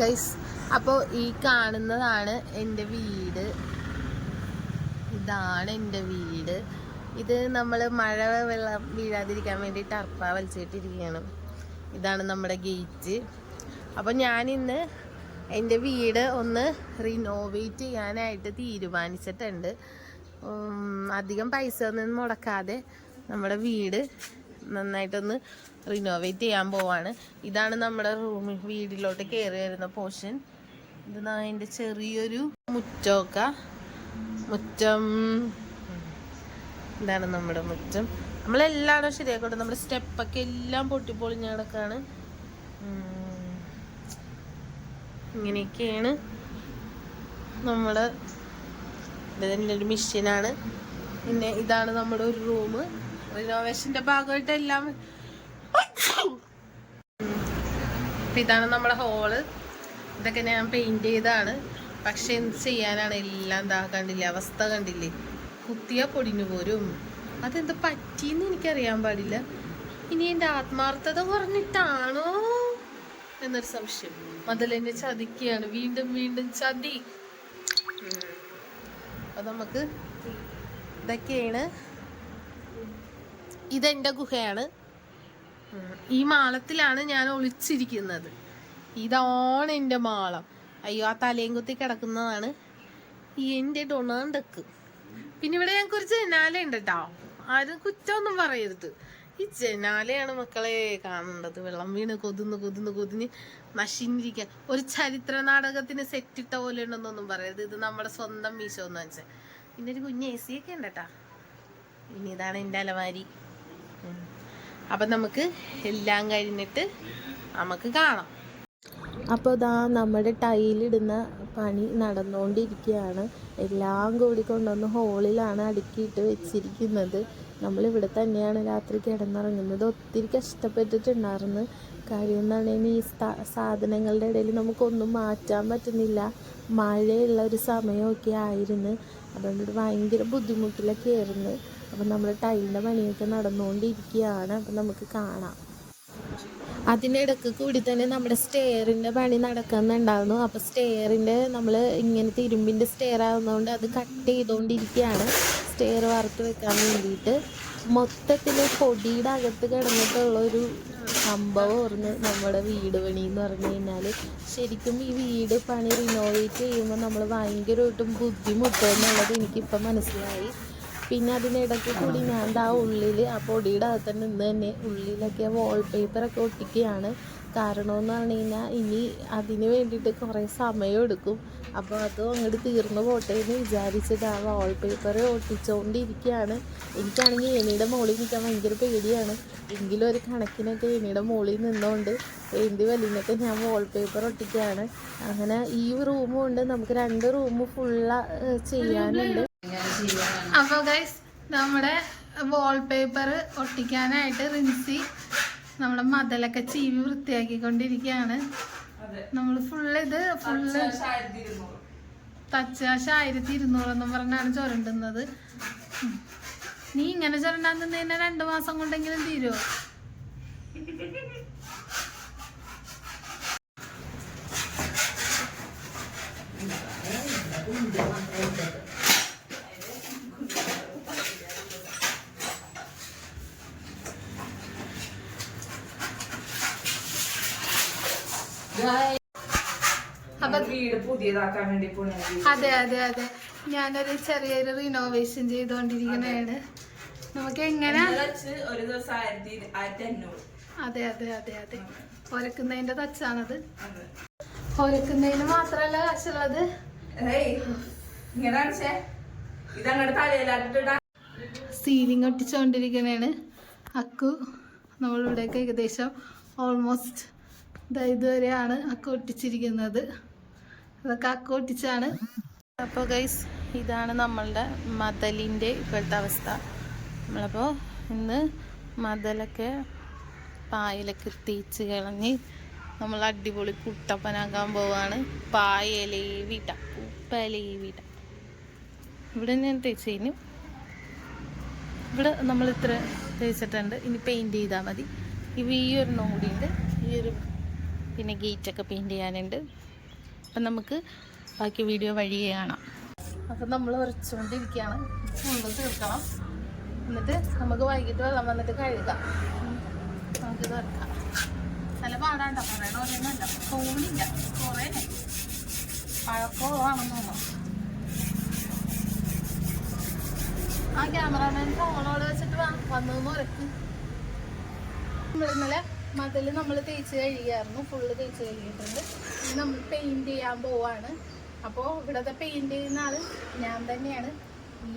Guys അപ്പോൾ ഈ കാണുന്നതാണ് എന്റെ വീട്. ഇതാണ് എന്റെ വീട്. ഇത് നമ്മൾ മഴ വെള്ളം വീഴാതിരിക്കാൻ വേണ്ടി ടർപ്പ വലിച്ചിട്ടിരിക്കുകയാണ്. ഇതാണ് നമ്മുടെ ഗേറ്റ്. അപ്പോൾ ഞാനിന്ന് എന്റെ വീട് ഒന്ന് റിനോവേറ്റ് ചെയ്യാനായിട്ട് തീരുമാനിച്ചിട്ടുണ്ട്. അധികം പൈസ ഒന്നും മുടക്കാതെ നമ്മുടെ വീട് നന്നായിട്ടൊന്ന് റിനോവേറ്റ് ചെയ്യാൻ പോവാണ്. ഇതാണ് നമ്മുടെ റൂം വീടിലോട്ട് കയറി വരുന്ന പോർഷൻ ഇത് അതിന്റെ ചെറിയൊരു മുറ്റമൊക്കെ. മുറ്റം. ഇതാണ് നമ്മുടെ മുറ്റം. നമ്മളെല്ലാവരും ശരിയാക്കട്ടെ. നമ്മുടെ സ്റ്റെപ്പൊക്കെ എല്ലാം പൊട്ടിപ്പൊളിഞ്ഞ കിടക്കാണ്. ഇങ്ങനെയൊക്കെയാണ് നമ്മുടെ ഇതിന്റെ ഒരു മെഷീനാണ് പിന്നെ ഇതാണ് നമ്മുടെ ഒരു റൂം റിനോവേഷന്റെ ഭാഗമായിട്ട് എല്ലാം ഇതാണ് നമ്മുടെ ഹോൾ ഇതൊക്കെ ഞാൻ പെയിന്റ് ചെയ്താണ് പക്ഷെ എന്ത് ചെയ്യാനാണ്? എല്ലാം എന്താ കണ്ടില്ലേ? അവസ്ഥ കണ്ടില്ലേ? കുത്തിയ പൊടിഞ്ഞു പോരും. അതെന്ത് പറ്റിയെന്ന് എനിക്കറിയാൻ പാടില്ല. ഇനി എന്റെ ആത്മാർത്ഥത കുറഞ്ഞിട്ടാണോ എന്നൊരു സംശയം. മതലെന്നെ ചതിക്കുകയാണ്. വീണ്ടും വീണ്ടും ചതി. അപ്പൊ നമുക്ക് ഇതൊക്കെയാണ് ഇതെന്റെ ഗുഹയാണ്. ഈ മാളത്തിലാണ് ഞാൻ ഒളിച്ചിരിക്കുന്നത്. ഇതാണ് എന്റെ മാളം. അയ്യോ ആ തലയും കുത്തി കിടക്കുന്നതാണ് എന്റെ ഡൊണാണ്ടക്ക് പിന്നെ ഇവിടെ ഞങ്ങൾക്ക് ഒരു ജനാല ഉണ്ട് കേട്ടോ ആരും കുറ്റമൊന്നും പറയരുത്. ഈ ജനാലയാണ് മക്കളെ കാണേണ്ടത്. വെള്ളം വീണ് കൊതുന്ന് കൊതുന്ന് കൊതിന് നശിഞ്ഞിരിക്കുക ഒരു ചരിത്ര നാടകത്തിന് സെറ്റിട്ട പോലെ ഉണ്ടെന്നൊന്നും പറയരുത്. ഇത് നമ്മുടെ സ്വന്തം മീശോ എന്ന് വെച്ചാൽ പിന്നെ ഒരു കുഞ്ഞ് എ സി ഒക്കെ ഉണ്ട് കേട്ടാ ഇനി ഇതാണ് എന്റെ അലമാരി. അപ്പം നമുക്ക് എല്ലാം കഴിഞ്ഞിട്ട് നമുക്ക് കാണാം. അപ്പോൾ ഇതാ നമ്മുടെ ടൈലിടുന്ന പണി നടന്നുകൊണ്ടിരിക്കുകയാണ്. എല്ലാം കൂടി കൊണ്ടുവന്ന് ഹോളിലാണ് അടുക്കിയിട്ട് വെച്ചിരിക്കുന്നത്. നമ്മളിവിടെ തന്നെയാണ് രാത്രി കിടന്നിറങ്ങുന്നത്. ഒത്തിരി കഷ്ടപ്പെട്ടിട്ടുണ്ടായിരുന്നു. കാര്യം എന്താണ് ഈ സാധനങ്ങളുടെ ഇടയിൽ നമുക്കൊന്നും മാറ്റാൻ പറ്റുന്നില്ല. മഴയുള്ള ഒരു സമയമൊക്കെ ആയിരുന്നു. അതുകൊണ്ട് ഭയങ്കര ബുദ്ധിമുട്ടിലൊക്കെ ആയിരുന്നു അപ്പം നമ്മൾ ടൈലിന്റെ പണിയൊക്കെ നടന്നുകൊണ്ടിരിക്കുകയാണ് അപ്പം നമുക്ക് കാണാം. അതിനിടക്ക് കൂടി തന്നെ നമ്മുടെ സ്റ്റെയറിന്റെ പണി നടക്കുന്നുണ്ടായിരുന്നു. അപ്പോൾ സ്റ്റെയറിന്റെ നമ്മൾ ഇങ്ങനെ ഇരുമ്പിന്റെ സ്റ്റെയർ ആവുന്നതുകൊണ്ട് അത് കട്ട് ചെയ്തുകൊണ്ടിരിക്കുകയാണ് സ്റ്റെയർ വറുത്ത് വെക്കാൻ വേണ്ടിയിട്ട് മൊത്തത്തിൽ പൊടിയുടെ അകത്ത് കിടന്നിട്ടുള്ള ഒരു സംഭവമായിരുന്നു നമ്മുടെ വീട് പണി എന്ന് പറഞ്ഞു കഴിഞ്ഞാൽ ശരിക്കും ഈ വീട് പണി റിനോവേറ്റ് ചെയ്യുമ്പോൾ നമ്മൾ ഭയങ്കരമായിട്ടും ബുദ്ധിമുട്ടുമെന്നുള്ളത് എനിക്കിപ്പം മനസ്സിലായി. പിന്നെ അതിനിടയ്ക്ക് കൂടി ഞാൻ ദാ ഉള്ളിൽ ആ പൊടിയുടെ അകത്ത് നിന്ന് തന്നെ ഉള്ളിലൊക്കെ വാൾപേപ്പറൊക്കെ ഒട്ടിക്കുകയാണ്. കാരണം എന്ന് പറഞ്ഞു കഴിഞ്ഞാൽ ഇനി അതിന് വേണ്ടിയിട്ട് കുറേ സമയം എടുക്കും. അപ്പോൾ അത് അങ്ങോട്ട് തീർന്നു പോട്ടെ എന്ന് വിചാരിച്ചിട്ട് ആ വാൾപേപ്പർ ഒട്ടിച്ചുകൊണ്ടിരിക്കുകയാണ് എനിക്കാണെങ്കിൽ എണിയുടെ മുകളിൽ നിൽക്കാൻ ഭയങ്കര പേടിയാണ്. എങ്കിലും ഒരു കണക്കിനൊക്കെ എണിയുടെ മുകളിൽ നിന്നുകൊണ്ട് എന്ത് വലിയൊക്കെ ഞാൻ വാൾപേപ്പർ ഒട്ടിക്കുകയാണ്. അങ്ങനെ ഈ റൂമും ഉണ്ട് നമുക്ക് രണ്ട് റൂം ഫുള്ള ചെയ്യാനുണ്ട്. അപ്പോൾ ഗൈസ് നമ്മുടെ വാൾപേപ്പർ ഒട്ടിക്കാനായിട്ട് റിൻസി നമ്മുടെ മതലൊക്കെ ചീവി വൃത്തിയാക്കിക്കൊണ്ടിരിക്കുകയാണ്. നമ്മൾ ഫുള്ള് ഇത് ഫുള്ള് തച്ചാശ ആയിരത്തി ഇരുന്നൂറെന്നും പറഞ്ഞാണ് ചുരണ്ടുന്നത്. നീ ഇങ്ങനെ ചുരണ്ടാൻ തന്നെ രണ്ടു മാസം കൊണ്ടെങ്കിലും തീരുമോ Thank വീട് അതെ അതെ അതെ. ഞാനൊരു ചെറിയൊരു റിനോവേഷൻ ചെയ്തോണ്ടിരിക്കണയാണ് നമുക്ക് എങ്ങനെ? ഒരു ദിവസം അതെ അതെ അതെ അതെ. ഒരക്കുന്നതിന്റെ തച്ചാണത് ഒരക്കുന്നതിന് മാത്രല്ല കാശുള്ളത്. സീലിംഗ് ഒട്ടിച്ചുകൊണ്ടിരിക്കണേണ് അക്കു നമ്മളിവിടെയൊക്കെ ഏകദേശം ഓൾമോസ്റ്റ് ഇതുവരെയാണ് അക്ക ഒട്ടിച്ചിരിക്കുന്നത്. അതൊക്കെ അക്ക ഒട്ടിച്ചാണ്. അപ്പോൾ ഗൈസ് ഇതാണ് നമ്മളുടെ മതലിന്റെ ഇപ്പോഴത്തെ അവസ്ഥ. നമ്മളപ്പോൾ ഇന്ന് മതലൊക്കെ പായലൊക്കെ തേച്ച് കളഞ്ഞ് നമ്മൾ അടിപൊളി കുട്ടപ്പനാക്കാൻ പോവാണ്. പായലേ വീട്ട ഉപ്പലേ വീട്ട ഇവിടെ ഞാൻ തേച്ച് കഴിഞ്ഞു. ഇവിടെ നമ്മൾ ഇത്ര തേച്ചിട്ടുണ്ട്. ഇനി പെയിന്റ് ചെയ്താൽ മതി. ഈ ഒരു ഉണ്ട് ഈ ഒരു പിന്നെ ഗേറ്റൊക്കെ പെയിന്റ് ചെയ്യാനുണ്ട്. അപ്പം നമുക്ക് ബാക്കി വീഡിയോ വഴി കാണാം. അപ്പം നമ്മൾ ഉറച്ചുകൊണ്ടിരിക്കുകയാണ് ഫുള്ള് തീർക്കണം. എന്നിട്ട് നമുക്ക് വൈകിട്ട് വെള്ളം വന്നിട്ട് കഴുകാം. നമുക്ക് തീർക്കാം നല്ല പാടാണ്ട പറയണ പോലെയൊന്നുമല്ല ഫോണില്ല കുറേ പഴക്കമാണെന്ന് തോന്നുന്നു. ആ ക്യാമറാമാൻ ഫോണോട് വെച്ചിട്ട് വന്നു ഉറക്ക്. ഇന്നലെ മതിൽ നമ്മൾ തേച്ച് കഴുകിയായിരുന്നു. ഫുള്ള് തേച്ച് കഴുകിയിട്ടുണ്ട്. ഇനി നമ്മൾ പെയിന്റ് ചെയ്യാൻ പോവാണ്. അപ്പോൾ ഇവിടത്തെ പെയിന്റ് ചെയ്യുന്ന ആൾ ഞാൻ തന്നെയാണ്.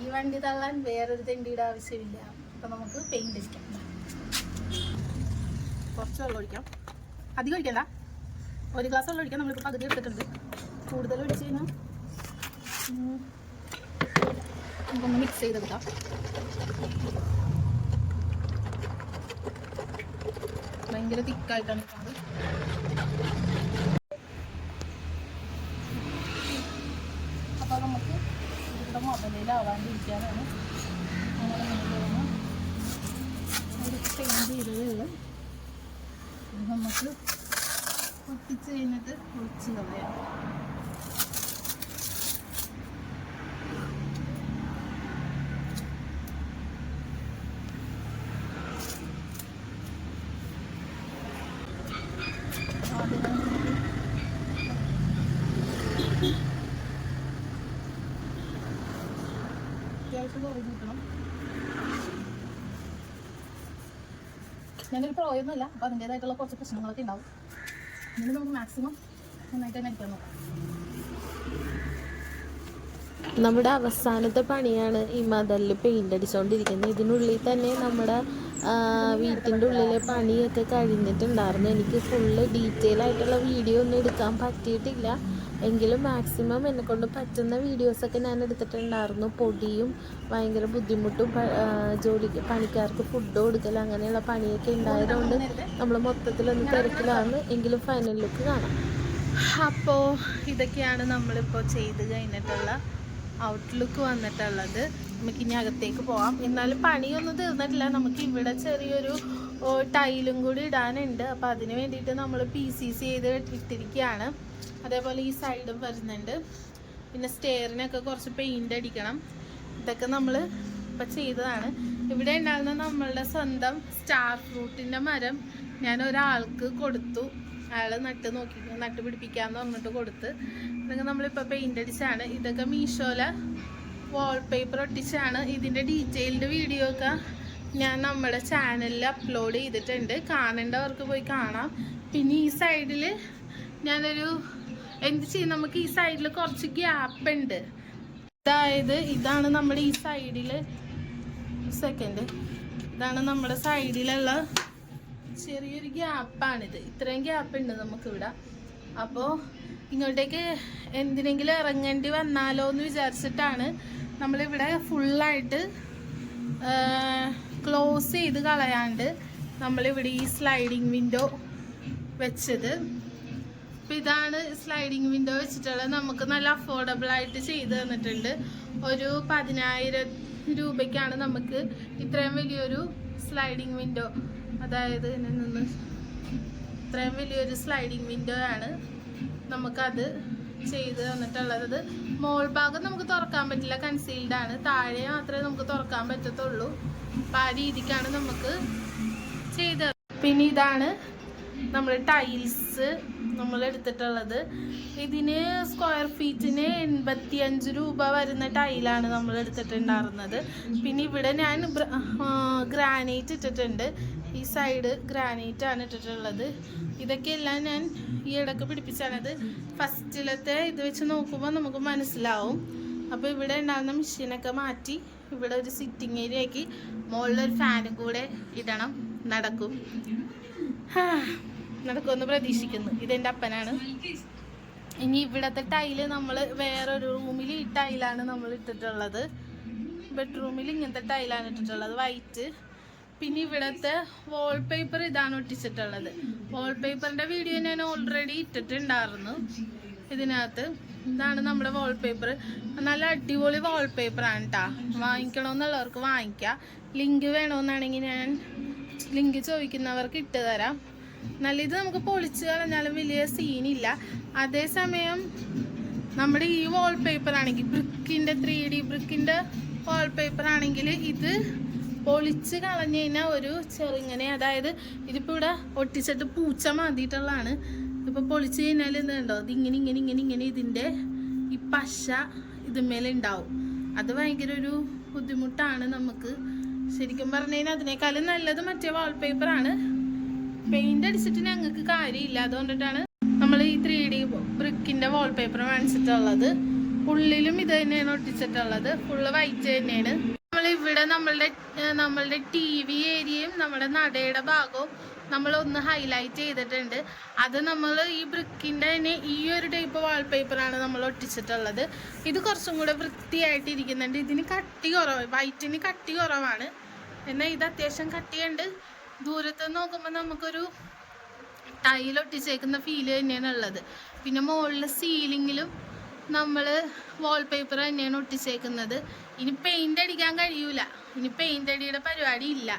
ഈ വണ്ടി തള്ളാൻ വേറൊരു തെണ്ടിയുടെ ആവശ്യമില്ല. അപ്പൊ നമുക്ക് പെയിന്റ് അടിക്കാം. കുറച്ച് വെള്ളം ഒഴിക്കാം. അധികം ഒഴിക്കണ്ട. ഒരു ഗ്ലാസ് വെള്ളം ഒഴിക്കാം. നമ്മളിപ്പോൾ പകുതി എടുത്തിട്ടുണ്ട്. കൂടുതൽ ഒഴിച്ച് കഴിഞ്ഞാൽ നമുക്കൊന്ന് മിക്സ് ചെയ്തെടുക്കാം. ഭയങ്കര തിക്കായിട്ടാണ് നിൽക്കുന്നത് അപ്പോൾ നമുക്ക് ഇവിടെ മുതലിലാവാണ്ടിരിക്കാനാണ്. നമുക്ക് ഒട്ടിച്ച് കഴിഞ്ഞിട്ട് ഒളിച്ച് കളയാം ആദ്യം നമുക്ക് അത്യാവശ്യം കുറേ കിട്ടണം. ഞാനൊരു പ്രോയൊന്നുമില്ല കുറച്ച് പ്രശ്നങ്ങളൊക്കെ ഉണ്ടാവും. എന്നിട്ട് നമുക്ക് മാക്സിമം നന്നായിട്ട് തന്നെ അടിക്കാൻ നോക്കാം. നമ്മുടെ അവസാനത്തെ പണിയാണ് ഈ മതലിൽ പെയിന്റ് അടിച്ചുകൊണ്ടിരിക്കുന്നത് ഇതിനുള്ളിൽ തന്നെ നമ്മുടെ വീട്ടിന്റെ ഉള്ളിലെ പണിയൊക്കെ കഴിഞ്ഞിട്ടുണ്ടായിരുന്നു. എനിക്ക് ഫുള്ള് ഡീറ്റെയിൽ ആയിട്ടുള്ള വീഡിയോ ഒന്നും എടുക്കാൻ പറ്റിയിട്ടില്ല. എങ്കിലും മാക്സിമം എന്നെക്കൊണ്ട് പറ്റുന്ന വീഡിയോസൊക്കെ ഞാൻ എടുത്തിട്ടുണ്ടായിരുന്നു. പൊടിയും ഭയങ്കര ബുദ്ധിമുട്ടും ജോലി പണിക്കാർക്ക് ഫുഡ് കൊടുക്കൽ അങ്ങനെയുള്ള പണിയൊക്കെ ഉണ്ടായതുകൊണ്ട് നമ്മൾ മൊത്തത്തിലൊന്ന് തിരക്കിലാണ്. എങ്കിലും ഫൈനലിലേക്ക് ലുക്ക് കാണാം. അപ്പോൾ ഇതൊക്കെയാണ് നമ്മളിപ്പോൾ ചെയ്ത് കഴിഞ്ഞിട്ടുള്ള ഔട്ട്ലുക്ക് വന്നിട്ടുള്ളത്. നമുക്ക് ഇനി അകത്തേക്ക് പോവാം. എന്നാലും പണിയൊന്നും തീർന്നിട്ടില്ല. നമുക്ക് ഇവിടെ ചെറിയൊരു ടൈലും കൂടി ഇടാനുണ്ട്. അപ്പോൾ അതിന് വേണ്ടിയിട്ട് നമ്മൾ പി സി സി ചെയ്ത് ഇട്ടിരിക്കുകയാണ്. അതേപോലെ ഈ സൈഡും വരുന്നുണ്ട്. പിന്നെ സ്റ്റെയറിനൊക്കെ കുറച്ച് പെയിന്റ് അടിക്കണം. ഇതൊക്കെ നമ്മൾ ഇപ്പം ചെയ്തതാണ്. ഇവിടെ ഉണ്ടാകുന്ന നമ്മളുടെ സ്വന്തം സ്റ്റാർ ഫ്രൂട്ടിന്റെ മരം ഞാൻ ഒരാൾക്ക് കൊടുത്തു. അയാൾ നട്ട് നോക്കി നട്ട് പിടിപ്പിക്കാന്ന് പറഞ്ഞിട്ട് കൊടുത്ത്. ഇതൊക്കെ നമ്മളിപ്പോൾ പെയിന്റ് അടിച്ചാണ്. ഇതൊക്കെ മീഷോയിലെ വാൾപേപ്പർ ഒട്ടിച്ചാണ്. ഇതിന്റെ ഡീറ്റെയിൽഡ് വീഡിയോ ഒക്കെ ഞാൻ നമ്മുടെ ചാനലിൽ അപ്ലോഡ് ചെയ്തിട്ടുണ്ട്. കാണേണ്ടവർക്ക് പോയി കാണാം. പിന്നെ ഈ സൈഡിൽ ഞാനൊരു എന്ത് ചെയ്യും? നമുക്ക് ഈ സൈഡിൽ കുറച്ച് ഗ്യാപ്പ് ഉണ്ട്. അതായത് ഇതാണ് നമ്മുടെ ഈ സൈഡിൽ സെക്കൻഡ് ഇതാണ് നമ്മുടെ സൈഡിലുള്ള ചെറിയൊരു ഗ്യാപ്പാണിത്. ഇത്രയും ഗ്യാപ്പ് ഉണ്ട് നമുക്ക് നമുക്കിവിടെ. അപ്പോൾ ഇങ്ങോട്ടേക്ക് എന്തിനെങ്കിലും ഇറങ്ങേണ്ടി വന്നാലോ എന്ന് വിചാരിച്ചിട്ടാണ് നമ്മളിവിടെ ഫുള്ളായിട്ട് ക്ലോസ് ചെയ്ത് കളയാണ്ട് നമ്മളിവിടെ ഈ സ്ലൈഡിങ് വിൻഡോ വെച്ചത്. അപ്പം ഇതാണ് സ്ലൈഡിങ് വിൻഡോ വെച്ചിട്ടുള്ളത്. നമുക്ക് നല്ല അഫോർഡബിൾ ആയിട്ട് ചെയ്ത് തന്നിട്ടുണ്ട്. ഒരു പതിനായിരം രൂപയ്ക്കാണ് നമുക്ക് ഇത്രയും വലിയൊരു സ്ലൈഡിങ് വിൻഡോ അതായത് ഇതിൽ നിന്ന് ഇത്രയും വലിയൊരു സ്ലൈഡിങ് വിൻഡോ ആണ് നമുക്കത് ചെയ്ത് തന്നിട്ടുള്ളത്. മോൾ ഭാഗം നമുക്ക് തുറക്കാൻ പറ്റില്ല കൺസീൽഡ് ആണ്. താഴെ മാത്രമേ നമുക്ക് തുറക്കാൻ പറ്റത്തുള്ളൂ. അപ്പം ആ രീതിക്കാണ് നമുക്ക് ചെയ്ത് പിന്നെ ഇതാണ് നമ്മൾ ടൈൽസ് നമ്മൾ എടുത്തിട്ടുള്ളത്. ഇതിന് സ്ക്വയർ ഫീറ്റിന് എൺപത്തി അഞ്ച് രൂപ വരുന്ന ടൈലാണ് നമ്മൾ എടുത്തിട്ടുണ്ടായിരുന്നത്. പിന്നെ ഇവിടെ ഞാൻ ഗ്രാനൈറ്റ് ഇട്ടിട്ടുണ്ട്. ഈ സൈഡ് ഗ്രാനൈറ്റ് ആണ് ഇട്ടിട്ടുള്ളത്. ഇതൊക്കെ എല്ലാം ഞാൻ ഈ ഇടയ്ക്ക് പിടിപ്പിച്ചാണത്. ഫസ്റ്റിലത്തെ ഇത് വെച്ച് നോക്കുമ്പോൾ നമുക്ക് മനസ്സിലാവും. അപ്പോൾ ഇവിടെ ഉണ്ടാകുന്ന മെഷീനൊക്കെ മാറ്റി ഇവിടെ ഒരു സിറ്റിംഗ് ഏരിയ ആക്കി മുകളിലൊരു ഫാനും കൂടെ ഇടണം. നടക്കും. നടക്കുമെന്ന് പ്രതീക്ഷിക്കുന്നു. ഇതെന്റെ അപ്പനാണ്. ഇനി ഇവിടത്തെ ടൈൽ നമ്മൾ വേറൊരു റൂമിൽ ഈ ടൈലാണ് നമ്മൾ ഇട്ടിട്ടുള്ളത്. ബെഡ്റൂമിൽ ഇങ്ങനത്തെ ടൈലാണ് ഇട്ടിട്ടുള്ളത്. വൈറ്റ് പിന്നെ ഇവിടത്തെ വാൾപേപ്പർ ഇതാണ് ഒട്ടിച്ചിട്ടുള്ളത്. വാൾപേപ്പറിന്റെ വീഡിയോ ഞാൻ ഓൾറെഡി ഇട്ടിട്ടുണ്ടായിരുന്നു. ഇതിനകത്ത് ഇതാണ് നമ്മുടെ വാൾപേപ്പർ നല്ല അടിപൊളി വാൾപേപ്പറാണ് കേട്ടോ വാങ്ങിക്കണമെന്നുള്ളവർക്ക് വാങ്ങിക്കാം. ലിങ്ക് വേണമെന്നാണെങ്കിൽ ഞാൻ ലിങ്ക് ചോദിക്കുന്നവർക്ക് ഇട്ട് തരാം നല്ല ഇത് നമുക്ക് പൊളിച്ച് കളഞ്ഞാലും വലിയ സീനില്ല അതേസമയം നമ്മുടെ ഈ വാൾപേപ്പർ ആണെങ്കിൽ ബ്രിക്കിന്റെ ത്രീ ഡി ബ്രിക്കിന്റെ വാൾപേപ്പർ ആണെങ്കിൽ ഇത് പൊളിച്ച് കളഞ്ഞു കഴിഞ്ഞാൽ ഒരു ചെറുങ്ങനെ അതായത് ഇതിപ്പോൾ ഇവിടെ ഒട്ടിച്ചിട്ട് പൂച്ച മാന്തിയിട്ടുള്ളതാണ്. ഇപ്പോൾ പൊളിച്ച് കഴിഞ്ഞാൽ എന്തുണ്ടോ ഇതിങ്ങനെ ഇങ്ങനെ ഇങ്ങനെ ഇങ്ങനെ ഇതിന്റെ ഈ പശ ഇതുമേലെ ഉണ്ടാവും അത് ഭയങ്കര ഒരു ബുദ്ധിമുട്ടാണ് നമുക്ക്. ശരിക്കും പറഞ്ഞു കഴിഞ്ഞാൽ അതിനേക്കാളും നല്ലത് മറ്റേ വാൾപേപ്പറാണ് പെയിന്റ് അടിച്ചിട്ട് ഞങ്ങൾക്ക് കാര്യമില്ല. അതുകൊണ്ടിട്ടാണ് നമ്മൾ ഈ ത്രീ ഡി ബ്രിക്കിന്റെ വാൾപേപ്പർ വാങ്ങിച്ചിട്ടുള്ളത്. ഉള്ളിലും ഇത് തന്നെയാണ് ഒട്ടിച്ചിട്ടുള്ളത്. ഫുള്ള് വൈറ്റ് തന്നെയാണ്. നമ്മൾ ഇവിടെ നമ്മളുടെ നമ്മളുടെ ടി വി ഏരിയയും നമ്മുടെ നടയുടെ ഭാഗവും നമ്മൾ ഒന്ന് ഹൈലൈറ്റ് ചെയ്തിട്ടുണ്ട്. അത് നമ്മൾ ഈ ബ്രിക്കിന്റെ തന്നെ ഈ ഒരു ടൈപ്പ് വാൾപേപ്പറാണ് നമ്മൾ ഒട്ടിച്ചിട്ടുള്ളത്. ഇത് കുറച്ചും കൂടെ വൃത്തിയായിട്ട് ഇരിക്കുന്നുണ്ട് ഇതിന് കട്ടി കുറവ് വൈറ്റിന് കട്ടി കുറവാണ്. എന്നാൽ ഇത് അത്യാവശ്യം കട്ടിയുണ്ട്. ദൂരത്ത് നോക്കുമ്പോൾ നമുക്കൊരു ടൈൽ ഒട്ടിച്ചേക്കുന്ന ഫീൽ തന്നെയാണ് ഉള്ളത് പിന്നെ മുകളിൽ സീലിങ്ങിലും നമ്മൾ വാൾപേപ്പർ തന്നെയാണ് ഒട്ടിച്ചേക്കുന്നത്. ഇനി പെയിന്റ് അടിക്കാൻ കഴിയൂല. ഇനി പെയിന്റ് അടിയുടെ പരിപാടി ഇല്ല.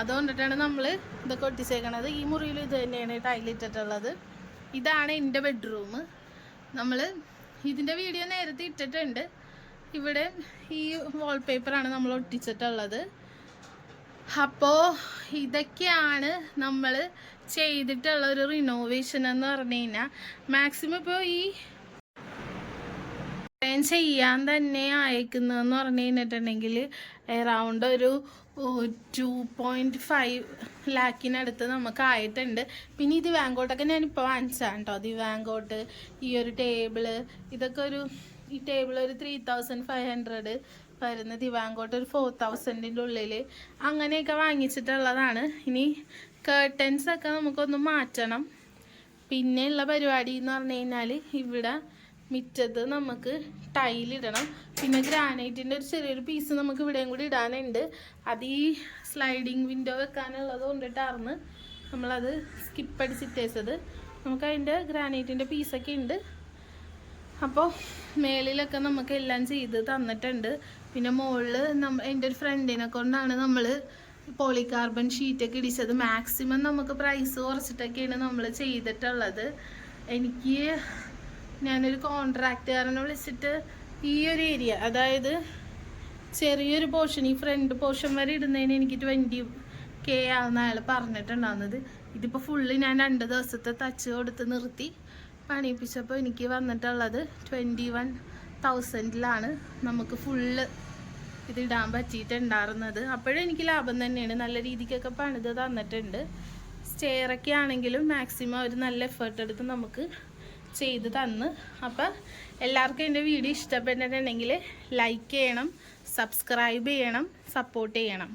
അതുകൊണ്ടിട്ടാണ് നമ്മൾ ഇതൊക്കെ ഒട്ടിച്ചേക്കണത്. ഈ മുറിയിൽ ഇത് തന്നെയാണ് ടൈലിട്ടിട്ടുള്ളത് ഇതാണ് എന്റെ ബെഡ്റൂം നമ്മൾ ഇതിന്റെ വീഡിയോ നേരത്തെ ഇട്ടിട്ടുണ്ട്. ഇവിടെ ഈ വാൾപേപ്പറാണ് നമ്മൾ ഒട്ടിച്ചിട്ടുള്ളത്. അപ്പോൾ ഇതൊക്കെയാണ് നമ്മൾ ചെയ്തിട്ടുള്ള ഒരു റിനോവേഷൻ എന്ന് പറഞ്ഞു കഴിഞ്ഞാൽ മാക്സിമം ഇപ്പോൾ ഈ ഇത്രയും ചെയ്യാൻ തന്നെ അയക്കുന്നതെന്ന് പറഞ്ഞു കഴിഞ്ഞിട്ടുണ്ടെങ്കിൽ എറൗണ്ട് ഒരു ടു പോയിന്റ് ഫൈവ് ലാക്കിനടുത്ത് നമുക്ക് ആയിട്ടുണ്ട് പിന്നെ ഇത് വാങ്കോട്ടൊക്കെ ഞാനിപ്പോൾ വാങ്ങിച്ചതാണ് കേട്ടോ. ദിവാങ്കോട്ട് ഈ ഒരു ടേബിൾ ഇതൊക്കെ ഒരു ഈ ടേബിൾ ഒരു ത്രീ തൗസൻഡ് ഫൈവ് ഹൺഡ്രഡ് വരുന്ന ദിവാങ്കോട്ട് ഒരു ഫോർ തൗസൻഡിന്റെ ഉള്ളിൽ അങ്ങനെയൊക്കെ വാങ്ങിച്ചിട്ടുള്ളതാണ്. ഇനി കേർട്ടൻസൊക്കെ നമുക്കൊന്ന് മാറ്റണം. പിന്നെയുള്ള പരിപാടി എന്ന് പറഞ്ഞു കഴിഞ്ഞാൽ ഇവിടെ മിറ്റത്ത് നമുക്ക് ടൈലിടണം പിന്നെ ഗ്രാനൈറ്റിന്റെ ഒരു ചെറിയൊരു പീസ് നമുക്ക് ഇവിടെയും കൂടി ഇടാനുണ്ട്. അത് ഈ സ്ലൈഡിങ് വിൻഡോ വെക്കാനുള്ളത് കൊണ്ടിട്ടാർന്ന് നമ്മളത് സ്കിപ്പ് അടിച്ചിട്ടേച്ചത് നമുക്ക് അതിന്റെ ഗ്രാനൈറ്റിന്റെ പീസൊക്കെ ഉണ്ട്. അപ്പോൾ മേളിലൊക്കെ നമുക്ക് എല്ലാം ചെയ്ത് തന്നിട്ടുണ്ട്. പിന്നെ മുകളിൽ നമ്മ എന്റെ ഒരു ഫ്രണ്ടിനെ കൊണ്ടാണ് നമ്മൾ പോളികാർബൺ ഷീറ്റൊക്കെ ഇടിച്ചത്. മാക്സിമം നമുക്ക് പ്രൈസ് കുറച്ചിട്ടൊക്കെയാണ് നമ്മൾ ചെയ്തിട്ടുള്ളത്. എനിക്ക് ഞാനൊരു കോൺട്രാക്റ്റുകാരനെ വിളിച്ചിട്ട് ഈ ഒരു ഏരിയ അതായത് ചെറിയൊരു പോർഷൻ ഈ ഫ്രണ്ട് പോർഷൻ വരെ ഇടുന്നതിന് എനിക്ക് ട്വന്റി കെ ആവുന്ന അയാൾ പറഞ്ഞിട്ടുണ്ടാവുന്നത് ഇതിപ്പോൾ ഫുള്ള് ഞാൻ രണ്ട് ദിവസത്തെ തച്ച് കൊടുത്ത് നിർത്തി. പണിയിപ്പിച്ചപ്പോൾ എനിക്ക് വന്നിട്ടുള്ളത് ട്വന്റി വൺ തൗസൻഡിലാണ് നമുക്ക് ഫുള്ള് ഇതിടാൻ പറ്റിയിട്ടുണ്ടായിരുന്നത്. അപ്പോഴും എനിക്ക് ലാഭം തന്നെയാണ്. നല്ല രീതിക്കൊക്കെ പണിത് തന്നിട്ടുണ്ട്. സ്റ്റെയറൊക്കെ ആണെങ്കിലും മാക്സിമം ഒരു നല്ല എഫേർട്ട് എടുത്ത് നമുക്ക് ചെയ്ത് തന്ന്. അപ്പം എല്ലാവർക്കും എന്റെ വീഡിയോ ഇഷ്ടപ്പെട്ടിട്ടുണ്ടെങ്കിൽ ലൈക്ക് ചെയ്യണം സബ്സ്ക്രൈബ് ചെയ്യണം സപ്പോർട്ട് ചെയ്യണം.